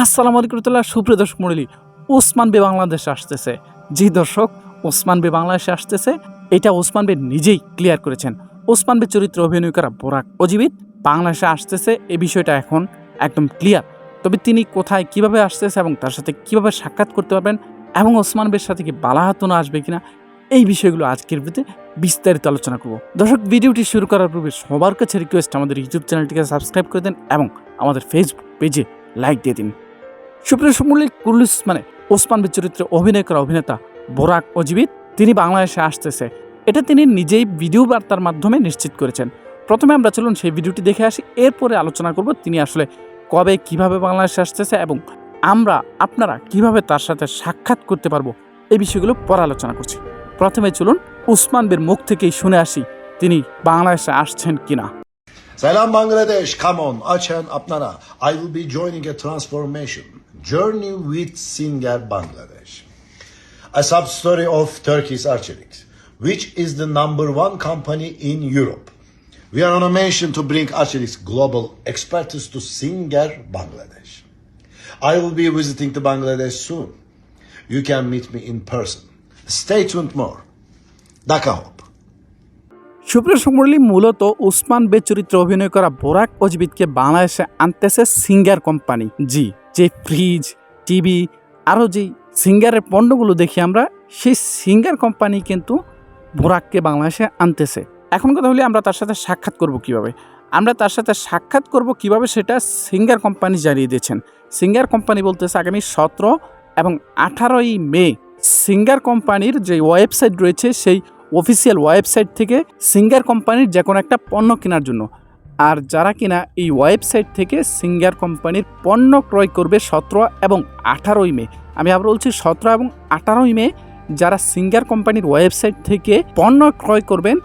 আসসালামু আলাইকুম রহমতুল্লাহ, সুপ্রিয় দর্শক মন্ডলী ওসমান বে বাংলাদেশে আসতেছে। জি দর্শক, ওসমান বে বাংলাদেশে আসতেছে। এটা ওসমান বে নিজেই ক্লিয়ার করেছেন। ওসমান বে চরিত্রে অভিনয় করা বোরাক অজীবিত বাংলাদেশে আসতেছে। এই বিষয়টা এখন একদম ক্লিয়ার তবে তিনি কোথায় কীভাবে আসতেছে এবং তার সাথে কীভাবে সাক্ষাৎ করতে পারবেন এবং ওসমান বের সাথে কি বালাহাতুনা আসবে কিনা, এই বিষয়গুলো আজকের ভিডিওতে বিস্তারিত আলোচনা করব। দর্শক, ভিডিওটি শুরু করার পূর্বে সবার কাছে রিকোয়েস্ট আমাদের ইউটিউব চ্যানেলটিকে সাবস্ক্রাইব করে দেন এবং আমাদের ফেসবুক পেজে লাইক দিয়ে দিন। সুপ্রিয় সমূল্যের কুল্লুস মানে ওসমান বের চরিত্রে অভিনয় করা অভিনেতা বোরাক অজীবিত। তিনি বাংলাদেশে আসতেছে। এটা তিনি নিজেই ভিডিও বার্তার মাধ্যমে নিশ্চিত করেছেন। প্রথমে আমরা চলুন সেই ভিডিওটি দেখে আসি এরপরে আলোচনা করব তিনি আসলে কবে কীভাবে বাংলাদেশে আসতেছে এবং আমরা আপনারা কীভাবে তার সাথে সাক্ষাৎ করতে পারব এই বিষয়গুলো পরে আলোচনা করছি। প্রথমে চলুন উসমান বের মুখ থেকেই শুনে আসি তিনি বাংলাদেশে আসছেন কিনা। Bangladesh, come on, Achan Apnara. I will be joining a transformation. Journey with Singer Bangladesh. A sub-story of Turkey's Arçelik, which is the number one company in Europe. We are on a mission to bring Arçelik's global expertise to Singer Bangladesh. I will be visiting to Bangladesh soon. You can meet me in person. Stay tuned more. Dhaka Hope. সুপ্রিয় সমরলি মূলত উসমান বে চরিত্রে অভিনয় করা বোরাক অজবিদকে বাংলাদেশে আনতেছে singer company জি যে fridge TV আরও যেই সিঙ্গারের পণ্যগুলো দেখি আমরা, সেই সিঙ্গার কোম্পানি কিন্তু বোরাককে বাংলাদেশে আনতেছে। এখন কথা হলে আমরা তার সাথে সাক্ষাৎ করব কীভাবে? আমরা তার সাথে সাক্ষাৎ করব কীভাবে সেটা সিঙ্গার কোম্পানি জানিয়ে দিয়েছেন। সিঙ্গার কোম্পানি বলতেছে আগামী সতেরো এবং আঠারোই মে সিঙ্গার কোম্পানির যে ওয়েবসাইট রয়েছে, সেই অফিসিয়াল ওয়েবসাইট থেকে সিঙ্গার কোম্পানির যে কোনো একটা পণ্য কেনার জন্য। আর যারা কিনা এই ওয়েবসাইট থেকে সিঙ্গার কোম্পানির পণ্য ক্রয় করবে সতেরো এবং আঠারোই মে, আমি আবার বলছি সতেরো এবং আঠারোই মে, যারা সিঙ্গার কোম্পানির ওয়েবসাইট থেকে পণ্য ক্রয় করবেন,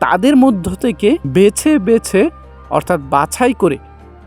তাদের মধ্য থেকে বেছে বেছে, অর্থাৎ বাছাই করে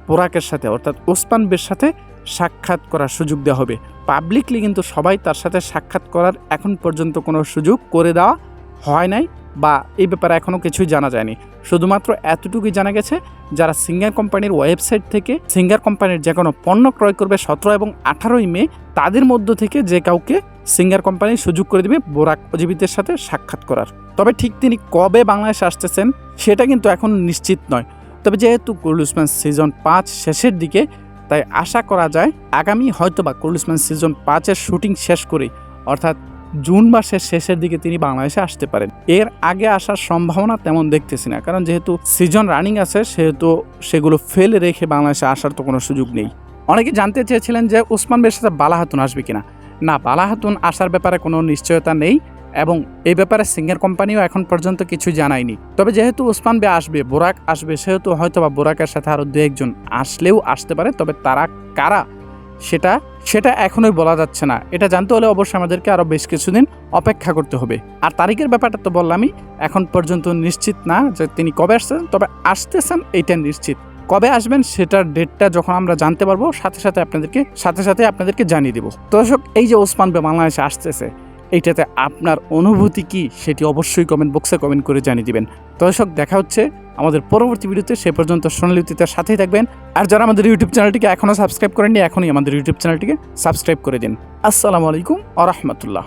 পোরাকের সাথে, অর্থাৎ ওসমান বের সাথে সাক্ষাৎ করার সুযোগ দেওয়া হবে। পাবলিকলি কিন্তু সবাই তার সাথে সাক্ষাৎ করার এখন পর্যন্ত কোনো সুযোগ করে দেওয়া হয় নাই। বা এই ব্যাপারে এখনও কিছুই জানা যায়নি। শুধুমাত্র এতটুকুই জানা গেছে, যারা সিঙ্গার কোম্পানির ওয়েবসাইট থেকে সিঙ্গার কোম্পানির যে কোনো পণ্য ক্রয় করবে সতেরো এবং আঠারোই মে, তাদের মধ্য থেকে যে কাউকে সিঙ্গার কোম্পানি সুযোগ করে দেবে বোরাক অজীবিতের সাথে সাক্ষাৎ করার। তবে ঠিক তিনি কবে বাংলাদেশে আসতেছেন, সেটা কিন্তু এখন নিশ্চিত নয়। তবে যেহেতু কুরুল সিজন পাঁচ শেষের দিকে, তাই আশা করা যায় আগামী হয়তোবা কুরুল সিজন পাঁচের শুটিং শেষ করে অর্থাৎ জুন মাসের শেষের দিকে তিনি বাংলাদেশে আসতে পারেন। এর আগে আসার সম্ভাবনা তেমন দেখতেছি না, কারণ যেহেতু সিজন রানিং আছে, সেহেতু সেগুলো ফেলে রেখে বাংলাদেশে আসার তো কোনো সুযোগ নেই। অনেকে জানতে চেয়েছিলেন যে উসমান বের সাথে বালা হাতুন আসবে কিনা। না বালা হাতুন আসার ব্যাপারে কোনো নিশ্চয়তা নেই এবং এই ব্যাপারে সিঙ্গার কোম্পানিও এখন পর্যন্ত কিছু জানায়নি। তবে যেহেতু উসমান বে আসবে, বোরাক আসবে, সেহেতু হয়তো বা বোরাকের সাথে আরও দু একজন আসলেও আসতে পারে, তবে তারা কারা সেটা সেটা এখনোই বলা যাচ্ছে না। এটা জানতে হলে অবশ্যই আমাদেরকে আরও বেশ কিছুদিন অপেক্ষা করতে হবে। আর তারিখের ব্যাপারটা তো বললামই, এখন পর্যন্ত নিশ্চিত না যে তিনি কবে আসছেন, তবে আসতেছেন এইটা নিশ্চিত। কবে আসবেন সেটার ডেটটা যখন আমরা জানতে পারব, সাথে সাথে আপনাদেরকে, সাথে সাথে আপনাদেরকে জানিয়ে দেবো। দর্শক, এই যে ওসমান বাংলাদেশে আসতেছে এইটাতে আপনার অনুভূতি কি সেটি অবশ্যই কমেন্ট বক্সে কমেন্ট করে জানিয়ে দিবেন। দর্শক, দেখা হচ্ছে আমাদের পরবর্তী ভিডিওতে। সে পর্যন্ত সোনালী অতীতের সাথেই থাকবেন। আর যারা আমাদের ইউটিউব চ্যানেলটিকে এখনও সাবস্ক্রাইব করেননি, এখনই আমাদের ইউটিউব চ্যানেলটিকে সাবস্ক্রাইব করে দিন। আসসালামু আলাইকুম আ রহমতুল্লাহ।